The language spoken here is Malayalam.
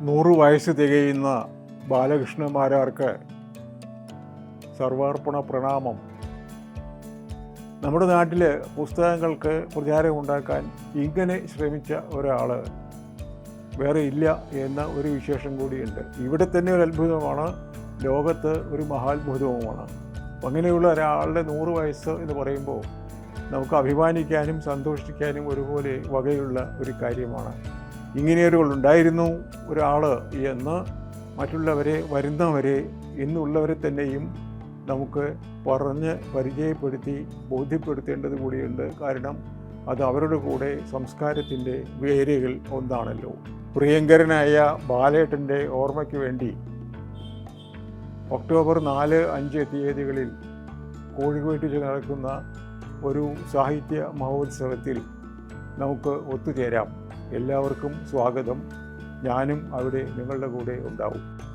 നൂറ് വയസ്സ് തികയുന്ന ബാലകൃഷ്ണമാരാർക്ക് സർവാർപ്പണ പ്രണാമം. നമ്മുടെ നാട്ടിൽ പുസ്തകങ്ങൾക്ക് പ്രചാരം ഉണ്ടാക്കാൻ ഇങ്ങനെ ശ്രമിച്ച ഒരാൾ വേറെ ഇല്ല എന്ന ഒരു വിശേഷം കൂടിയുണ്ട്. ഇവിടെ തന്നെ ഒരു അത്ഭുതമാണ്. ലോകത്ത് ഒരു മഹാത്ഭുതവുമാണ്. അങ്ങനെയുള്ള ഒരാളുടെ നൂറ് വയസ്സ് എന്ന് പറയുമ്പോൾ നമുക്ക് അഭിമാനിക്കാനും സന്തോഷിക്കാനും ഒരുപോലെ വകയുള്ള ഒരു കാര്യമാണ്. ഇങ്ങനെയൊരു ഉണ്ടായിരുന്നു ഒരാൾ എന്ന് മറ്റുള്ളവരെ വരുന്നവരെ ഇന്നുള്ളവരെ തന്നെയും നമുക്ക് പറഞ്ഞ് പരിചയപ്പെടുത്തി ബോധ്യപ്പെടുത്തേണ്ടത് കൂടിയുണ്ട്. കാരണം അത് അവരുടെ കൂടെ സംസ്കാരത്തിന്റെ വേരുകൾ ഒന്നാണല്ലോ. പ്രിയങ്കരനായ ബാലേട്ടന്റെ ഓർമ്മയ്ക്ക് വേണ്ടി ഒക്ടോബർ നാല് അഞ്ച് തീയതികളിൽ കോഴിക്കോട്ടിൽ നടക്കുന്ന ഒരു സാഹിത്യ മഹോത്സവത്തിൽ നമുക്ക് ഒത്തുചേരാം. എല്ലാവർക്കും സ്വാഗതം. ഞാനും അവിടെ നിങ്ങളുടെ കൂടെ ഉണ്ടാവും.